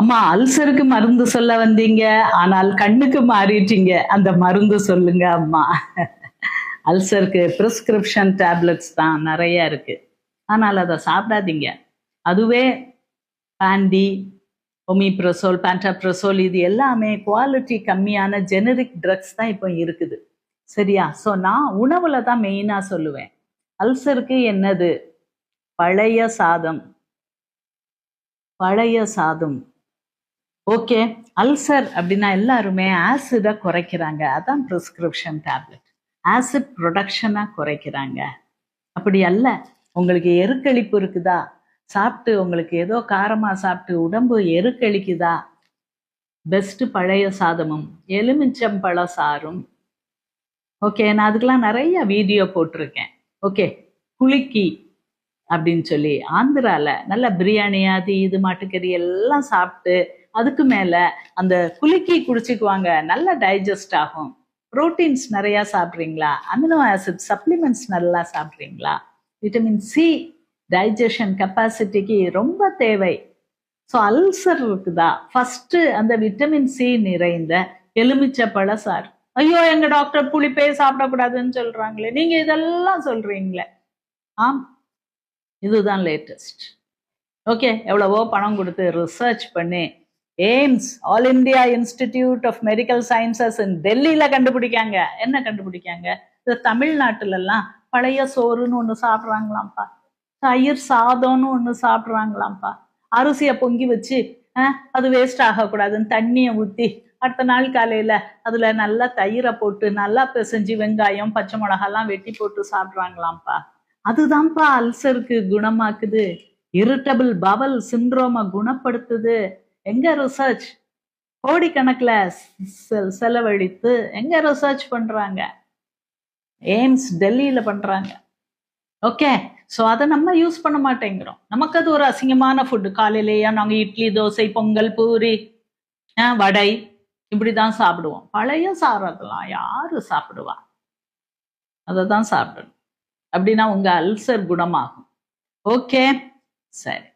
அம்மா அல்சருக்கு மருந்து சொல்ல வந்தீங்க. ஆனால் கண்ணுக்கு மாறிட்டீங்க. அந்த மருந்து சொல்லுங்க அம்மா. அல்சருக்கு பிரிஸ்கிரிப்ஷன் டேப்லெட்ஸ் தான் நிறைய இருக்கு. ஆனால் அதை சாப்பிடாதீங்க. அதுவே பாண்டி ஒமிப்ரசோல் பேண்டாப்ரசோல் இது எல்லாமே குவாலிட்டி கம்மியான ஜெனரிக் ட்ரக்ஸ் தான் இப்போ இருக்குது. சரியா? ஸோ நான் உணவுல தான் மெயினாக சொல்லுவேன். அல்சருக்கு என்னது? பழைய சாதம். பழைய சாதம். ஓகே அல்சர் அப்படின்னா எல்லாருமே ஆசிடை குறைக்கிறாங்க. அதான் ப்ரிஸ்கிரிப்ஷன் டேப்லெட் ஆசிட் ப்ரொடக்ஷனை குறைக்கிறாங்க. அப்படி அல்ல உங்களுக்கு எருக்களிப்பு இருக்குதா? சாப்பிட்டு உங்களுக்கு ஏதோ காரமாக சாப்பிட்டு உடம்பு எருக்களிக்குதா பெஸ்ட்டு பழைய சாதமும் எலுமிச்சம்பழ சாரும். ஓகே நான் அதுக்கெல்லாம் நிறைய வீடியோ போட்டிருக்கேன். ஓகே குலுக்கி அப்படின்னு சொல்லி ஆந்திரால நல்ல பிரியாணி அது இது மாட்டுக்கறி எல்லாம் சாப்பிட்டு அதுக்கு மேல அந்த குலுக்கி குடிச்சுக்குவாங்க நல்லா டைஜஸ்ட் ஆகும். புரோட்டீன்ஸ் நிறையா சாப்பிட்றீங்களா? அமினோ ஆசிட் சப்ளிமெண்ட்ஸ் நல்லா சாப்பிட்றீங்களா? விட்டமின் சி டைஜஷன் கெப்பாசிட்டிக்கு ரொம்ப தேவை. ஸோ அல்சர் இருக்குதா? ஃபஸ்ட்டு அந்த விட்டமின் சி நிறைந்த எலுமிச்சப்பழ சார் ஐயோ எங்கள் டாக்டர் புளிப்பே சாப்பிடக்கூடாதுன்னு சொல்கிறாங்களே நீங்கள் இதெல்லாம் சொல்கிறீங்களே ஆம். இதுதான் லேட்டஸ்ட் ஓகே எவ்வளவோ பணம் கொடுத்து ரிசர்ச் பண்ணி AIIMS All India Institute of Medical Sciences டெல்லியில கண்டுபிடிக்காங்க. என்ன கண்டுபிடிக்காங்க? இந்த தமிழ்நாட்டுலலாம் பழைய சோறுன்னு ஒன்று சாப்பிட்றாங்களாம்ப்பா. தயிர் சாதம்னு ஒன்று சாப்பிட்றாங்களாம்ப்பா. அரிசியை பொங்கி வச்சு அது வேஸ்ட் ஆகக்கூடாதுன்னு தண்ணியை ஊற்றி அடுத்த நாள் காலையில் அதில் நல்லா தயிரை போட்டு நல்லா பிசைஞ்சு வெங்காயம் பச்சை மிளகாலாம் வெட்டி போட்டு சாப்பிட்றாங்களாம்ப்பா. அதுதான்ப்பா அல்சருக்கு குணமாக்குது. Irritable Powell சிண்ட்ரோமை குணப்படுத்துது. எங்க ரிசர்ச் கோடிக்கணக்கில் செ- செலவழித்து எங்க ரிசர்ச் பண்றாங்க? எய்ம்ஸ் டெல்லியில பண்றாங்க. ஓகே ஸோ அதை நம்ம யூஸ் பண்ண மாட்டேங்கிறோம். நமக்கு அது ஒரு அசிங்கமான ஃபுட்டு காலையிலேயே நாங்கள் இட்லி தோசை பொங்கல் பூரி ஆ, வடை இப்படி தான் சாப்பிடுவோம். பழைய சாரதெல்லாம் யாரு சாப்பிடுவா? அதை தான் சாப்பிடணும். அப்படின்னா உங்கள் அல்சர் குணமாகும். ஓகே சரி.